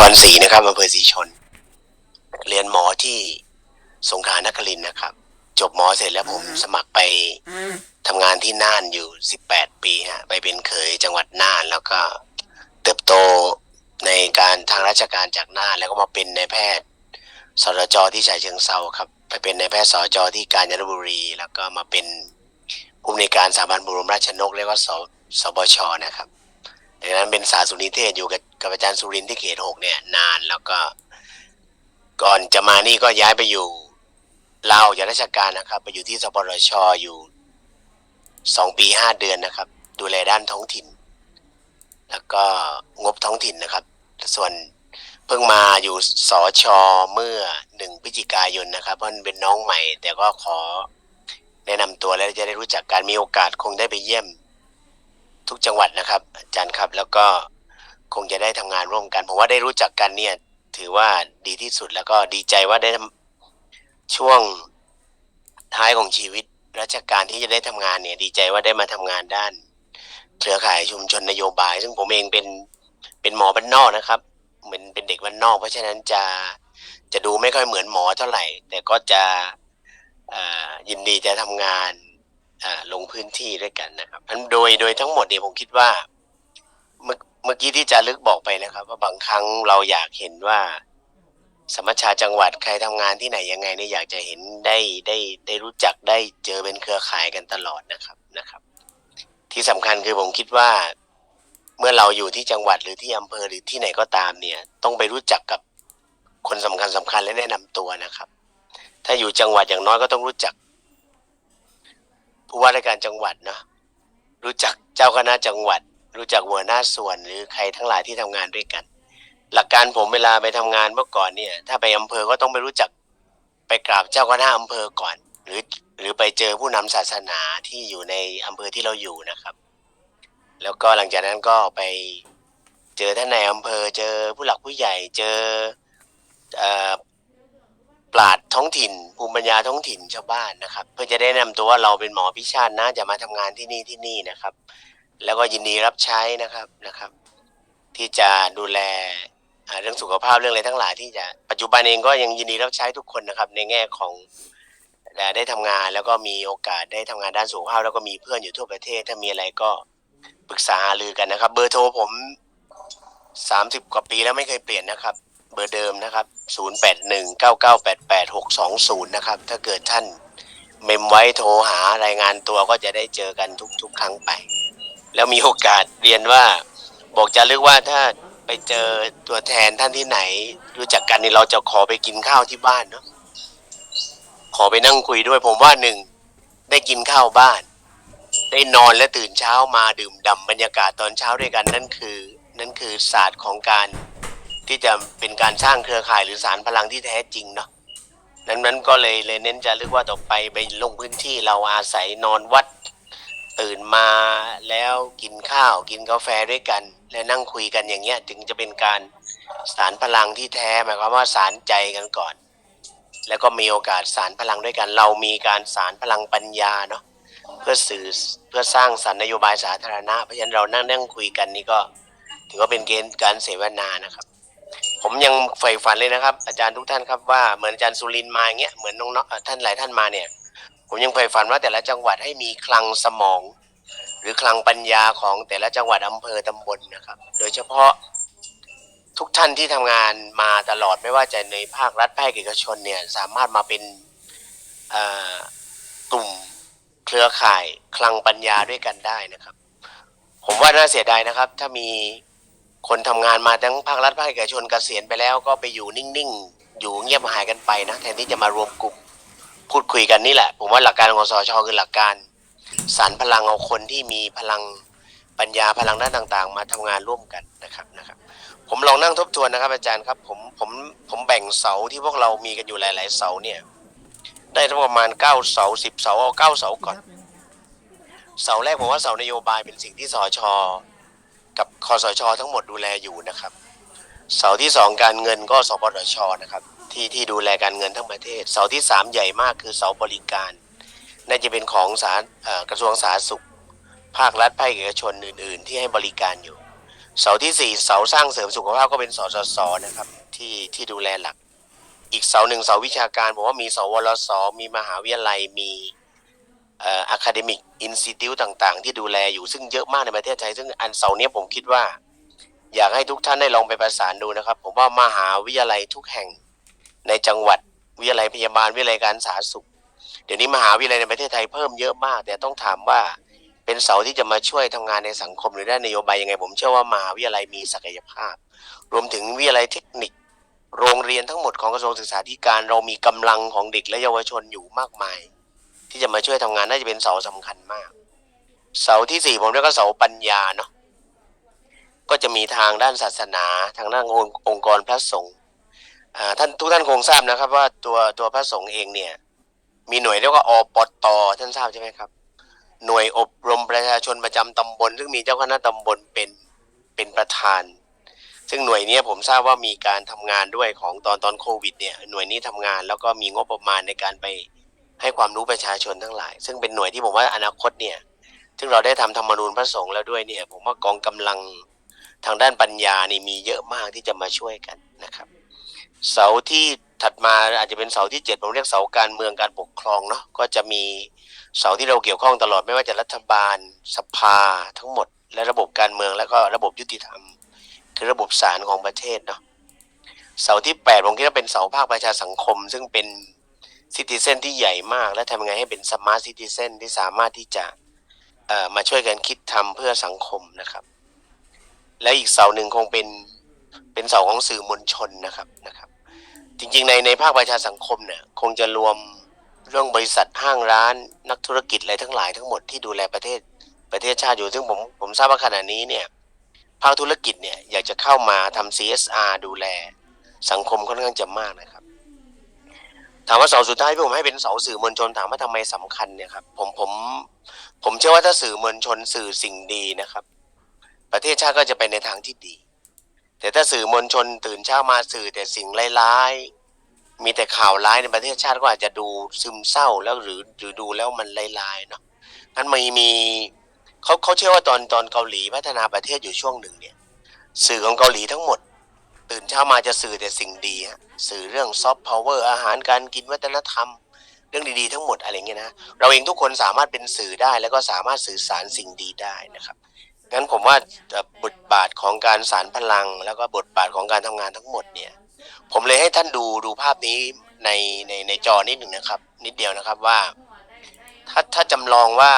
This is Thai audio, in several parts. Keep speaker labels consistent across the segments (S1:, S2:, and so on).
S1: ครศรีนะครับอำเภอศรีชน เรียนหมอที่สงขลานครินทร์นะครับ จบหมอเสร็จแล้วผมสมัครไปทำงานที่น่านอยู่18ปีฮะไปเป็นเขยจังหวัดน่าน แล้วก็เติบโตในการทางราชการจากน่านแล้วก็มาเป็นนายแพทย์สรจที่ฉะเชิงเซาครับ ไปเป็นนายแพทย์สรจที่กาญจนบุรี แล้วก็มาเป็นผู้อำนวยการสถาบันบรมราชนกเรียกว่าสสบชนะครับ ดังนั้นเป็นสาสุนิเทศอยู่กับกับอาจารย์สุรินทร์ที่เขตหกเนี่ยนานแล้วก็ก่อนจะมานี่ก็ย้ายไปอยู่เล่าจากราชการนะครับ ไปอยู่ที่สปรชอยู่สองปีห้าเดือนนะครับ ดูแลด้านท้องถิ่น แล้วก็งบท้องถิ่นนะครับ ส่วนเพิ่งมาอยู่สอชอเมื่อหนึ่งพฤศจิกายนนะครับเพราะมันเป็นน้องใหม่ แต่ก็ขอแนะนำตัวแล้วจะได้รู้จักการมีโอกาสคงได้ไปเยี่ยม ทุกจังหวัดนะครับ อาจารย์ครับ แล้วก็คงจะได้ทำงานร่วมกัน ผมว่าได้รู้จักกันเนี่ย ถือว่าดีที่สุดแล้วก็ดีใจว่าได้ช่วงท้ายของชีวิตราชการที่จะได้ทำงานเนี่ย ดีใจว่าได้มาทำงานด้าน เครือข่ายชุมชนนโยบาย ซึ่งผมเองเป็นเป็นหมอบ้านนอกนะครับเหมือนเป็นเด็กบ้านนอก เพราะฉะนั้นจะจะดูไม่ค่อยเหมือนหมอเท่าไหร่ แต่ก็จะยินดีจะทำงาน ลงพื้นที่ด้วยกันนะครับอันโดยโดยทั้งหมดเนี่ยผมคิดว่า เมื่อกี้ที่จารึกบอกไปนะครับ ว่าบางครั้งเราอยากเห็นว่าสมัชชาจังหวัดใครทำงานที่ไหนยังไงเนี่ยอยากจะเห็นได้ได้ได้รู้จักได้เจอเป็นเครือข่ายกันตลอดนะครับนะครับ ที่สำคัญคือผมคิดว่า เมื่อเราอยู่ที่จังหวัดหรือที่อำเภอหรือที่ไหนก็ตามเนี่ย ต้องไปรู้จักกับคนสำคัญสำคัญและแนะนำตัวนะครับ ถ้าอยู่จังหวัดอย่างน้อยก็ต้องรู้จัก ผู้ว่าราชการจังหวัดเนาะรู้จักเจ้าคณะจังหวัด รู้จักหัวหน้าส่วนหรือใครทั้งหลายที่ทำงานด้วยกัน หลักการผมเวลาไปทำงานเมื่อก่อนเนี่ย ถ้าไปอำเภอก็ต้องไปรู้จักไปกราบเจ้าคณะอำเภอก่อน หรือหรือไปเจอผู้นำศาสนาที่อยู่ในอำเภอที่เราอยู่นะครับ แล้วก็หลังจากนั้นก็ไปเจอท่านในอำเภอ เจอผู้หลักผู้ใหญ่เจอเออ ปราดท้องถิ่น ภูมิปัญญาท้องถิ่นชาวบ้านนะครับ เพื่อจะได้นะนำตัวว่าเราเป็นหมอพิชาตินะจะมาทำงานที่นี่ที่นี่นะครับ แล้วก็ยินดีรับใช้นะครับนะครับ ที่จะดูแลเรื่องสุขภาพเรื่องอะไรทั้งหลาย ที่จะปัจจุบันเองก็ยังยินดีรับใช้ทุกคนนะครับ ในแง่ของได้ทำงานแล้วก็มีโอกาสได้ทำงานด้านสุขภาพ แล้วก็มีเพื่อนอยู่ทั่วประเทศ ถ้ามีอะไรก็ปรึกษาหารือกันนะครับ เบอร์โทรผมสามสิบกว่าปีแล้วไม่เคยเปลี่ยนนะครับ เบอร์เดิมนะครับศูนย์แปดหนึ่งเก้าเก้าแปดแปดหกสองศูนะครับ ถ้าเกิดท่านเมมไว้โทรหารายงานตัวก็จะได้เจอกันทุก ๆ ครั้งไป แล้วมีโอกาสเรียนว่า บอกจะเลึกว่าถ้าไปเจอตัวแทนท่านที่ไหน รู้จักกันนี่เราจะขอไปกินข้าวที่บ้านเนาะขอไปนั่งคุยด้วยผมว่าหนึ่งได้กินข้าวบ้าน ได้นอนและตื่นเช้ามาดื่มด่ำบรรยากาศตอนเช้าด้วยกันนั่นคือ นั่นคือศาสตร์ของการ ที่จะเป็นการสร้างเครือข่ายหรือสารพลังที่แท้จริงเนาะนั้นนั้นก็เลยเลยเน้นจะลึกว่าต่อไปไปลงพื้นที่เราอาศัยนอนวัด ตื่นมาแล้วกินข้าวกินกาแฟด้วยกัน และนั่งคุยกันอย่างเงี้ยถึงจะเป็นการสารพลังที่แท้หมายความว่าสารใจกันก่อน แล้วก็มีโอกาสสารพลังด้วยกัน เรามีการสารพลังปัญญาเนาะเพื่อสื่อเพื่อสร้างสรรค์นโยบายสาธารณะเพราะฉะนั้นเรานั่งนั่งคุยกันนี่ก็ ถือว่าเป็นเกณฑ์การเสวนานะครับ ผมยังใฝ่ฝันเลยนะครับ อาจารย์ทุกท่านครับว่าเหมือนอาจารย์สุรินมาอย่างเงี้ยเหมือนน้องๆท่านหลายท่านมาเนี่ย ผมยังใฝ่ฝันว่าแต่ละจังหวัดให้มีคลังสมอง หรือคลังปัญญาของแต่ละจังหวัดอำเภอตำบลนะครับ โดยเฉพาะทุกท่านที่ทำงานมาตลอดไม่ว่าจะในภาครัฐภาคเอกชนเนี่ยสามารถมาเป็นกลุ่มเครือข่ายคลังปัญญาด้วยกันได้นะครับ ผมว่าน่าเสียดายนะครับ ถ้ามี คนทำงานมาทั้งภาครัฐภาคเอกชนเกษียณไปแล้วก็ไปอยู่นิ่งๆ อยู่เงียบหายกันไปนะแทนที่จะมารวมกลุ่มพูดคุยกันนี่แหละ ผมว่าหลักการของสชคือหลักการสารพลังเอาคนที่มีพลังปัญญาพลังด้านต่างๆ มาทำงานร่วมกันนะครับนะครับ ผมลองนั่งทบทวนนะครับ อาจารย์ครับผมผมผมแบ่งเสาที่พวกเรามีกันอยู่หลาย ๆ เสาเนี่ย ได้ทั้งประมาณเก้าเสาสิบเสาเอาเก้าเสาก่อน เสาแรกผมว่าเสานโยบายเป็นสิ่งที่สช กับคอสช ทั้งหมดดูแลอยู่นะครับ เสาที่สองการเงินก็สปสชนะครับ ที่ที่ดูแลการเงินทั้งประเทศ เสาที่สามใหญ่มากคือเสาบริการ น่าจะเป็นของสาธเอ่อกระทรวงสาธารณสุข ภาครัฐภาคเอกชนอื่น ๆ ที่ให้บริการอยู่ เสาที่สี่เสาสร้างเสริมสุขภาพก็เป็นสสสนะครับที่ที่ดูแลหลัก อีกเสาหนึ่งเสาวิชาการผมว่ามีสวรสมีมหาวิทยาลัยมี อ่ออะคาเดมิกอินสติทิวต่างๆ ที่ดูแลอยู่ซึ่งเยอะมากในประเทศไทย ซึ่งอันเสาเนี้ยผมคิดว่า อยากให้ทุกท่านได้ลองไปประสานดูนะครับ ผมว่ามหาวิทยาลัยทุกแห่งในจังหวัดวิทยาลัยพยาบาลวิทยาลัยการสาธารณสุข เดี๋ยวนี้มหาวิทยาลัยในประเทศไทยเพิ่มเยอะมาก แต่ต้องถามว่าเป็นเสาที่จะมาช่วยทำงานในสังคมหรือด้านนโยบายยังไง ผมเชื่อว่ามหาวิทยาลัยมีศักยภาพ รวมถึงวิทยาลัยเทคนิค โรงเรียนทั้งหมดของกระทรวงศึกษาธิการเรามีกำลังของเด็กและเยาวชนอยู่มากมาย ที่จะมาช่วยทำงานน่าจะเป็นเสาสำคัญมาก เสาที่สี่ผมเรียกว่าเสาปัญญาเนาะก็จะมีทางด้านศาสนา ทางด้านองค์งกรพระสงฆ์อ่าท่านทุกท่านคงทราบนะครับ ว่าตัวตัวพระสงฆ์เองเนี่ย มีหน่วยเรียกว่าอปตท่านทราบใช่ไหมครับ หน่วยอบรมประชาชนประจำตำบล ซึ่งมีเจ้าคณะตำบลเป็นเป็นประธาน ซึ่งหน่วยนี้ผมทราบว่ามีการทำงานด้วยของตอนตอนโควิดเนี่ยหน่วยนี้ทำงานแล้วก็มีงบประมาณในการไป ให้ความรู้ประชาชนทั้งหลาย ซึ่งเป็นหน่วยที่ผมว่าอนาคตเนี่ยซึ่งเราได้ทำธรรมนูญพระสงฆ์แล้วด้วยเนี่ย ผมว่ากองกำลังทางด้านปัญญานี่มีเยอะมากที่จะมาช่วยกันนะครับ เสาที่ถัดมาอาจจะเป็นเสาที่เจ็ดผมเรียกเสาการเมืองการปกครองเนาะก็จะมีเสาที่เราเกี่ยวข้องตลอดไม่ว่าจะรัฐบาล สภาทั้งหมด และระบบการเมืองแล้วก็ระบบยุติธรรม คือระบบศาลของประเทศเนาะเสาที่แปดผมคิดว่าเป็นเสาภาคประชาสังคม ซึ่งเป็น ซิติเซนที่ใหญ่มาก และทำยังไงให้เป็นสมาร์ทซิติเซนที่สามารถที่จะมาช่วยกันคิดทำเพื่อสังคมนะครับ และอีกเสาหนึ่งคงเป็นเป็นเสาของสื่อมวลชนนะครับนะครับ จริงๆในในภาคประชาสังคมเนี่ยคงจะรวมเรื่องบริษัทห้างร้านนักธุรกิจอะไรทั้งหลายทั้งหมดที่ดูแลประเทศประเทศชาติอยู่ซึ่งผมผมทราบว่าขณะนี้เนี่ยภาคธุรกิจเนี่ยอยากจะเข้ามาทำ CSR ดูแลสังคมค่อนข้างจะมากนะครับ ถามว่าเสาสุดท้ายที่ผมให้เป็นเสาสื่อมวลชนถามว่าทำไมสำคัญเนี่ยครับผมผมผมเชื่อว่าถ้าสื่อมวลชนสื่อสิ่งดีนะครับ ประเทศชาติก็จะไปในทางที่ดี แต่ถ้าสื่อมวลชนตื่นเช้ามาสื่อแต่สิ่งร้ายๆมีแต่ข่าวร้ายในประเทศชาติก็อาจจะดูซึมเศร้าแล้วหรือหรือดูแล้วมันร้ายๆเนาะงั้นมีมีเขาเขาเชื่อว่าตอนตอนเกาหลีพัฒนาประเทศอยู่ช่วงหนึ่งเนี่ย สื่อของเกาหลีทั้งหมด ตื่นเช้ามาจะสื่อแต่สิ่งดีฮะสื่อเรื่องซอฟต์พาวเวอร์อาหารการกินวัฒนธรรม เรื่องดีๆทั้งหมดอะไรเงี้ยนะเราเองทุกคนสามารถเป็นสื่อได้ แล้วก็สามารถสื่อสารสิ่งดีได้นะครับงั้นผมว่าบทบาทของการสารพลัง แล้วก็บทบาทของการทำงานทั้งหมดเนี่ย ผมเลยให้ท่านดูดูภาพนี้ในในในจอนิดหนึ่งนะครับ นิดเดียวนะครับว่า ถ้าถ้าจำลองว่า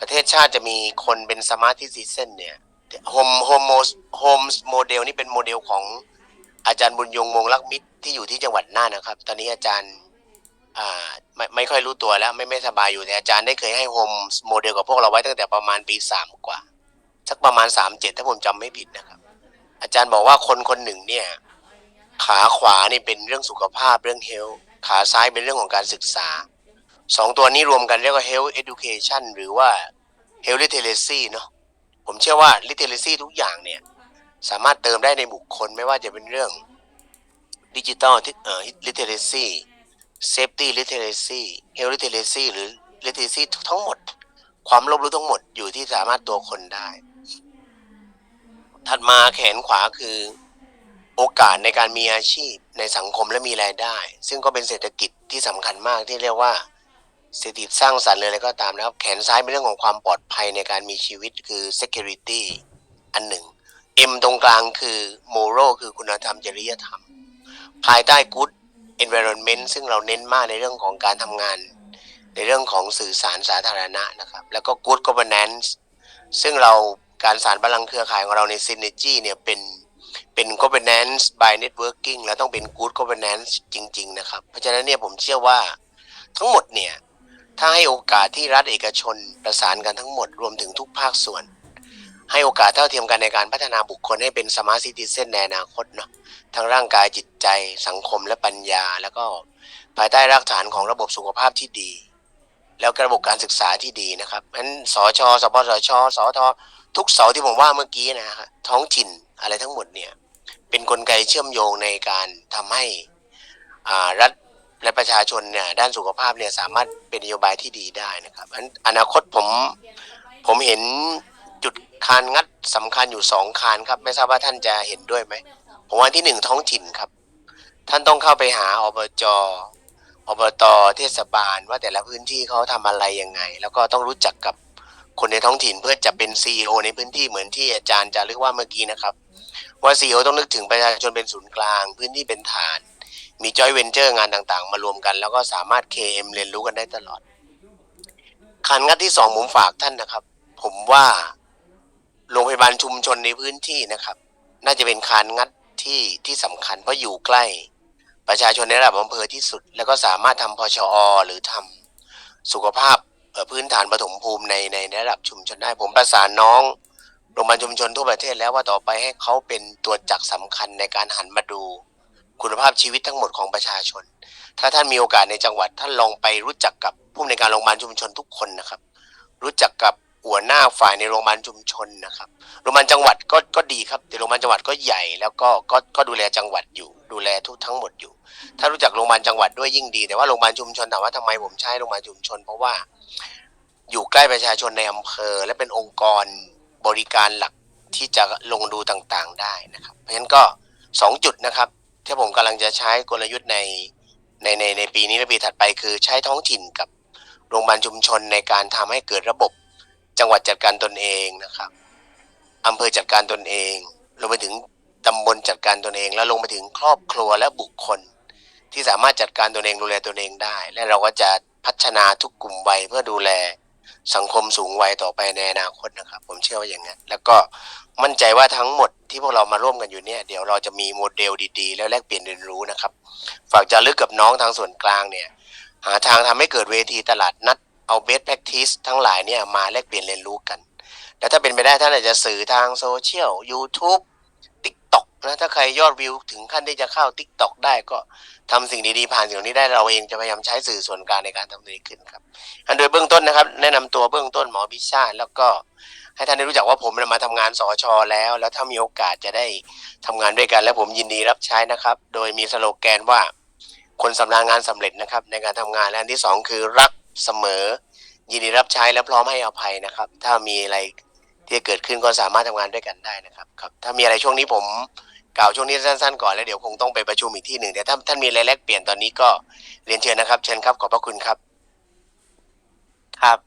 S1: ประเทศชาติจะมีคนเป็นสมาร์ทที่ซีเซนเนี่ย โฮมโฮมโฮมโมเดลนี่เป็นโมเดลของอาจารย์บุญยงมงลักมิตรที่อยู่ที่จังหวัดน่านนะครับ ตอนนี้อาจารย์อ่าไม่ไม่ค่อยรู้ตัวแล้ว ไม่ไม่สบายอยู่แต่อาจารย์ได้เคยให้โฮมโมเดลกับพวกเราไว้ตั้งแต่ประมาณปีสามกว่า สักประมาณสามเจ็ดถ้าผมจำไม่ผิดนะครับ อาจารย์บอกว่าคนคนหนึ่งเนี่ย ขาขวานี่เป็นเรื่องสุขภาพเรื่องเฮลขาซ้ายเป็นเรื่องของการศึกษาสองตัวนี้รวมกันเรียกว่า health education หรือว่า health literacy เนาะ ผมเชื่อว่า literacy ทุกอย่างเนี่ย สามารถเติมได้ในบุคคลไม่ว่าจะเป็นเรื่องดิจิตอลเอ่อ literacy safety literacy health literacy หรือ literacy ทั้งหมด ความรอบรู้ทั้งหมดอยู่ที่สามารถตัวคนได้ ถัดมาแขนขวาคือโอกาสในการมีอาชีพในสังคมและมีรายได้ ซึ่งก็เป็นเศรษฐกิจที่สำคัญมากที่เรียกว่า เศรษฐกิจสร้างสรรค์เลยอะไรก็ตามนะครับ แขนซ้ายเป็นเรื่องของความปลอดภัยในการมีชีวิตคือ security อันหนึ่ง M ตรงกลางคือ moral คือคุณธรรมจริยธรรม ภายใต้ good environment ซึ่งเราเน้นมากในเรื่องของการทำงาน ในเรื่องของสื่อสารสาธารณะนะครับ แล้วก็ good governance ซึ่งเราการสารพลังเครือข่ายของเราใน synergy เนี่ยเป็นเป็น governance by networking แล้วต้องเป็น good governance จริง ๆ นะครับ เพราะฉะนั้นเนี่ยผมเชื่อว่าทั้งหมดเนี่ย ถ้าให้โอกาสที่รัฐเอกชนประสานกันทั้งหมดรวมถึงทุกภาคส่วน ให้โอกาสเท่าเทียมกันในการพัฒนาบุคคลให้เป็นสมาร์ทซิติเซนในอนาคตเนาะทั้งร่างกายจิตใจสังคมและปัญญา แล้วก็ภายใต้รากฐานของระบบสุขภาพที่ดี แล้วกระบบการศึกษาที่ดีนะครับนั้นสชสปสชสททุกเสาที่ผมว่าเมื่อกี้นะครับท้องถิ่นอะไรทั้งหมดเนี่ยเป็นนกลไกเชื่อมโยงในการทำให้รัฐ และประชาชนเนี่ยด้านสุขภาพเนี่ยสามารถเป็นนโยบายที่ดีได้นะครับอันอนาคตผมผมเห็นจุดคานงัดสำคัญอยู่สองคานครับ ไม่ทราบว่าท่านจะเห็นด้วยไหมผมว่าที่หนึ่งท้องถิ่นครับ ท่านต้องเข้าไปหาอบจอบตเทศบาลว่าแต่ละพื้นที่เขาทำอะไรยังไง แล้วก็ต้องรู้จักกับคนในท้องถิ่นเพื่อจะเป็นซีอในพื้นที่เหมือนที่อาจารย์จะเรียกว่าเมื่อกี้นะครับ ว่าซีอต้องนึกถึงประชาชนเป็นศูนย์กลาง พื้นที่เป็นฐาน มีจอยเวนเจอร์งานต่างๆ มารวมกัน แล้วก็สามารถ KM เรียนรู้กันได้ตลอดคันงัดที่สองผมฝากท่านนะครับ ผมว่าโรงพยาบาลชุมชนในพื้นที่นะครับ น่าจะเป็นคานงัดที่ที่สำคัญเพราะอยู่ใกล้ประชาชนในระดับอำเภอที่สุด แล้วก็สามารถทำพชอหรือทำสุขภาพพื้นฐานปฐมภูมิในในระดับชุมชนได้ ผมประสานน้องโรงพยาบาลชุมชนทั่วประเทศแล้วว่าต่อไปให้เขาเป็นตัวจักรสำคัญในการหันมาดู คุณภาพชีวิตทั้งหมดของประชาชน ถ้าท่านมีโอกาสในจังหวัดท่านลองไปรู้จักกับผู้ในการโรงพยาบาลชุมชนทุกคนนะครับ รู้จักกับหัวหน้าฝ่ายในโรงพยาบาลชุมชนนะครับ โรงพยาบาลจังหวัดก็ก็ดีครับ แต่โรงพยาบาลจังหวัดก็ใหญ่แล้วก็ก็ก็ดูแลจังหวัดอยู่ ดูแลทุกทั้งหมดอยู่ ถ้ารู้จักโรงพยาบาลจังหวัดด้วยยิ่งดี แต่ว่าโรงพยาบาลชุมชนถามว่าทำไมผมใช้โรงพยาบาลชุมชน เพราะว่าอยู่ใกล้ประชาชนในอำเภอ และเป็นองค์กรบริการหลักที่จะลงดูต่างๆได้นะครับ เพราะฉะนั้นก็สองจุดนะครับ ที่ผมกำลังจะใช้กลยุทธ์ในในในในปีนี้และปีถัดไป คือใช้ท้องถิ่นกับโรงพยาบาลชุมชนในการทำให้เกิดระบบจังหวัดจัดการตนเองนะครับอำเภอจัดการตนเองลงไปถึงตำบลจัดการตนเอง แล้วลงไปถึงครอบครัวและบุคคล ที่สามารถจัดการตนเองดูแลตนเองได้ และเราก็จะพัฒนาทุกกลุ่มวัยเพื่อดูแล สังคมสูงวัยต่อไปในอนาคตนะครับ ผมเชื่อว่าอย่างนั้น แล้วก็มั่นใจว่าทั้งหมดที่พวกเรามาร่วมกันอยู่เนี่ย เดี๋ยวเราจะมีโมเดลดีๆ แล้วแลกเปลี่ยนเรียนรู้นะครับ ฝากจารึกกับน้องทางส่วนกลางเนี่ย หาทางทำให้เกิดเวทีตลาดนัดเอาเบสแพ c ทิสทั้งหลายเนี่ยมาแลกเปลี่ยนเรียนรู้กัน แล้วถ้าเป็นไปได้ท่านอาจจะสื่อทางโซเชียล YouTube นะถ้าใครยอดวิวถึงขั้นที่จะเข้า TikTok ได้ก็ทำสิ่งดีๆผ่านสิ่งนี้ได้เราเองจะพยายามใช้สื่อส่วนกลางในการทำตรงนี้ขึ้นครับอันโดยเบื้องต้นนะครับ แนะนำตัวเบื้องต้นหมอพิชาติแล้วก็ให้ท่านได้รู้จักว่าผมมาทำงานสอชอแล้ว แล้วถ้ามีโอกาสจะได้ทำงานด้วยกัน และผมยินดีรับใช้นะครับ โดยมีสโลแกนว่า คนสำนางงานสำเร็จนะครับ ในการทำงานและอันที่สองคือรักเสมอ ยินดีรับใช้และพร้อมให้อภัยนะครับ ถ้ามีอะไรที่เกิดขึ้นก็สามารถทำงานด้วยกันได้นะครับครับ ถ้ามีอะไรช่วงนี้ผม กล่าวช่วงนี้สั้นๆก่อนแล้วเดี๋ยวคงต้องไปประชุมอีกที่หนึ่งแต่ถ้าท่านมีอะไรแลกเปลี่ยนตอนนี้ก็เรียนเชิญนะครับ เชิญครับขอบพระคุณครับ
S2: ครับ